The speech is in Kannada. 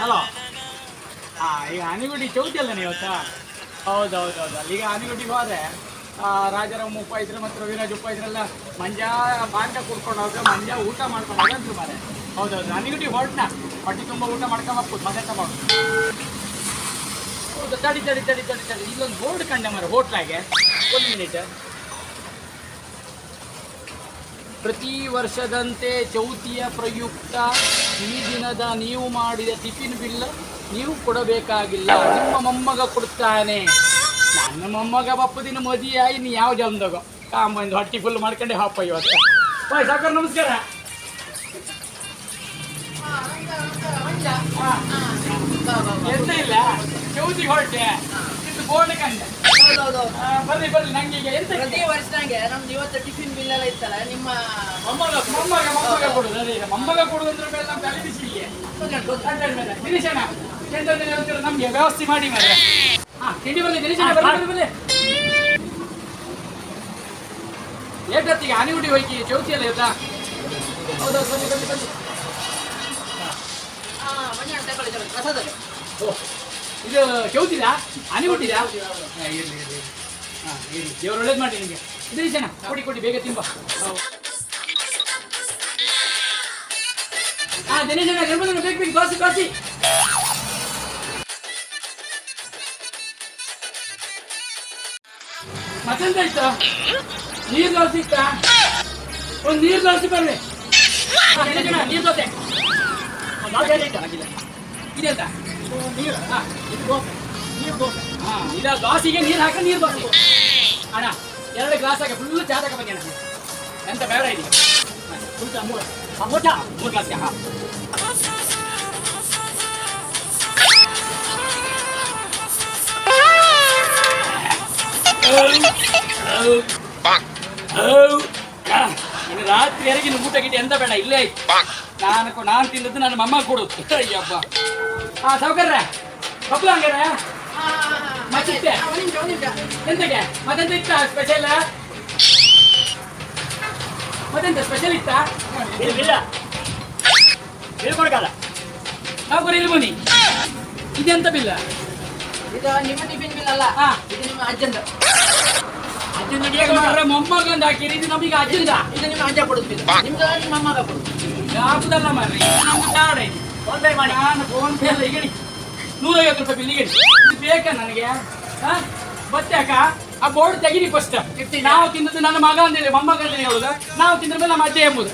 ಹಲೋ ಹಾ ಈಗ ಆನೆಗುಡಿ ಚೌತಿ ಅಲ್ಲ ನೀವು ಹೌದು ಹೌದು ಹೌದು ಈಗ ಆನೆಗುಡಿಗೆ ಹೋದ್ರೆ ರಾಜಾರಾಮ್ ಉಪ್ಪ ಇದ್ರೆ ಮತ್ತು ರವಿರಾಜ್ ಉಪ್ಪ ಇದ್ರೆಲ್ಲ ಮಂಜ ಬಾಂಡ ಕುಡ್ಕೊಂಡು ಹೋದ್ರೆ ಮಂಜ ಊಟ ಮಾಡ್ಕೊಂಡು ಹೋಗಂತ್ರು ಮಾರೆ. ಹೌದೌದು. ಆನೆಗುಡಿ ಹೊರಟ್ನ? ಹೊಟ್ಟೆ ತುಂಬ ಊಟ ಮಾಡ್ಕೊಂಡು ಹೋಗ್ಬೋದು. ತಗೊಂಡು ಹೌದು, ತಡಿ ತಡಿ ತಡಿ ತಡಿ ತಡಿ. ಇಲ್ಲೊಂದು ಬೋರ್ಡ್ ಕಂಡೆ ಮಾರೆ, ಹೋಟ್ಲಾಗೆ. ಒಂದು ಮಿನಿಟ್ ಪ್ರತಿ ವರ್ಷದಂತೆ ಚೌತಿಯ ಪ್ರಯುಕ್ತ ಈ ದಿನದ ನೀವು ಮಾಡಿದ ಟಿಫಿನ್ ಬಿಲ್ ನೀವು ಕೊಡಬೇಕಾಗಿಲ್ಲ. ನಿಮ್ಮ ಮೊಮ್ಮಗ ಕೊಡ್ತಾನೆ. ನನ್ನ ಮೊಮ್ಮಗ ಬಪ್ಪದಿನ ಮದುವೆ ನೀ ಯಾವ ಜನ್ಮದಾಗ? ಕಾಮಂದು ಹೊಟ್ಟಿ ಫುಲ್ ಮಾಡ್ಕೊಂಡೆ ಹಾಪ ಇವತ್ತು. ಬಾಯ್ ಸಾಕರ್ ನಮಸ್ಕಾರ. ಎಂತ ಇಲ್ಲ? ಚೌತಿ ಹೊರಟೆ. ಇದು ಕಂಡೆ. ಆ, ಬರ್ರಿ ಬರ್ರಿ ನಂಗೆ ಈಗ ಎಂತ? ಪ್ರತಿ ವರ್ಷನಾಗೆ ನಮ್ದು ಇವತ್ತು ಟಿಫಿನ್ ಬಿಲ್ ಎಲ್ಲ ಇತ್ತಲ್ಲ ನಿಮ್ಮ ಮೊಮ್ಮಗ ಮೊಮ್ಮಗ ಮೊಮ್ಮಗ ಕೊಡುದು ಅದೇ ಈಗ ಮೊಮ್ಮಗ ಕೊಡುದು ಅಂದ್ರೆ ಮೇಲೆ ನಮ್ಗೆ ತಲೆ ಬಿಸಿ ಇಲ್ಲಿ ದಿನೇಶಣ್ಣ ಎಂತಂದ್ರೆ ಒಂಚೂರು ನಮ್ಗೆ ವ್ಯವಸ್ಥೆ ಮಾಡಿ ಮಾರ್ರೆ. ಹಾ ತಿಂಡಿ ಬರಲಿ ದಿನೇಶಣ್ಣ ಬರ್ಲಿ ಬರ್ರಿ ಏಟತ್ತಿಗೆ ಆನಿಗುಡಿ ಹೋಗಿ ಚೌತಿ ಅಲ್ಲ ಇರ್ತಾ ಹೌದೌದು ಬನ್ನಿ ಬನ್ನಿ ಬನ್ನಿ. ಆ, ಮಂಜಣ್ಣ ತಗೊಳ್ಳಿ ತಗೊಳ್ಳಿ ಪ್ರಸಾದಕ್ಕೆ ಓ ಇದು ಚೌತಿದಾ ಹಾನಿ ಕೊಟ್ಟಿದ್ಯಾ ಇರ್ಲಿ ಇರ್ಲಿ ಹಾಂ ಇರ್ಲಿ. ದೇವ್ರು ಒಳ್ಳೇದು ಮಾಡಿ ನಿಮಗೆ. ದಿನೇಶಣ್ಣ ಕೊಡಿ ಕೊಡಿ ಬೇಗ ತಿಂಬ ದಿನ ನಿಜನೇ ಜನ ಬೇಕು ಬೇಕು ದೋಸೆ ದೋಸೆ ಮತ್ತೆಂತ ಇತ್ತು? ನೀರು ದೋಸೆ ಇತ್ತಾ? ಒಂದು ನೀರು ದೋಸೆ ಬರ್ರಿ. ಹಾ, ನೀರು ದೋಸೆ ಇದೆಂತ ನೀರು ಹಾ ಇದು ದೋಸೆ ನೀರು ದೋಸೆ ಹಾ ಇದ ದೋಸೆಗೆ ನೀರು ಹಾಕ ನೀರು ದೋಸೆ ಅಣ್ಣ ಎರಡು ಗ್ಲಾಸ್ ಹಾಕಿ ಫುಲ್ ಚಾ ತಕ ಬಂದೆ ಅಣ್ಣ ಎಂತ ಬೇಡ ಇದೆ ಫುಲ್ ಚಾ ಮೂರು ಹಾ, ಮೂರು ಚಾ ಮೂರು ಗ್ಲಾಸ್ ಚಾ ಹಾ ಇನ್ನು ರಾತ್ರಿ ಎರಗಿನ ಊಟ ಗಿಟ ಎಂತ ಬೇಡ ಇಲ್ಲೇ ಐತಿ ನಾನು ಕೊ- ನಾನು ತಿಂದದ್ದು ನನ್ನ ಮಮ್ಮ ಕೊಡುದು ಅಯ್ಯಪ್ಪ ಹಾ ಸಾವುಕಾರ ಕಬ್ಲು ಹಂಗಾರ ನಿಮಿಷ ಎಂತಗೆ ಮತ್ತೆಂತ ಇತ್ತ ಸ್ಪೆಷಲ್ ಮತ್ತೆಂತ ಸ್ಪೆಷಲ್ ಇತ್ತ? ಇಲ್ಲ. ಹೇಳ್ಕೊಡ್ಕಲ್ಲ ಸಾವುಕಾರ ಇಲ್ಲಿ ಬನ್ನಿ. ಇದೆಂತ ಬಿಲ್ಲ ಇದು ನಿಮ್ಮ ಟಿಫಿನ್ ಬಿಲ್ ಅಲ್ಲ. ಇದು ನಿಮ್ಮ ಅಜ್ಜಂದು ಮೊಮ್ಮಗಂದ ಹಾಕಿರಿ ಇದು ನಮಗೆ ಅಜ್ಜಂದ ಇದು ನಿಮ್ಮ ಅಜ್ಜ ಕೊಡುದು ನಿಮ್ದು ನಿಮ್ಮ ಅಮ್ಮಗ ಕೊಡುದು. ಯಾವ್ದಲ್ಲ ಮಾರ್ರೆ? ನಮ್ಗೆ ಕಾರ್ಡ್ ಐತಿ ಫೋನ್ ಪೇ ಮಾಡಿ ನಾನು ಫೋನ್ ಪೇ ಎಲ್ಲ ಈಗ ನೂರೈವತ್ತು ರೂಪಾಯಿ ಬಿಲ್ ಈಗ ಇದು ಬೇಕಾ ನನಗೆ? ಹಾ? ಬತ್ತಾಕ ಆ ಬೋರ್ಡ್ ತೆಗಿರಿ ಫಸ್ಟ್ ನಾವು ತಿಂದದ್ದು ನನ್ನ ಮಗ ಅಂತೇಳಿ ಮೊಮ್ಮಗ ಅಂತೇಳಿ ಹೇಳುದು ನಾವು ತಿಂದ್ರೆ ಮೇಲೆ ನಮ್ಮ ಅಜ್ಜೆ ಎಂಬುದು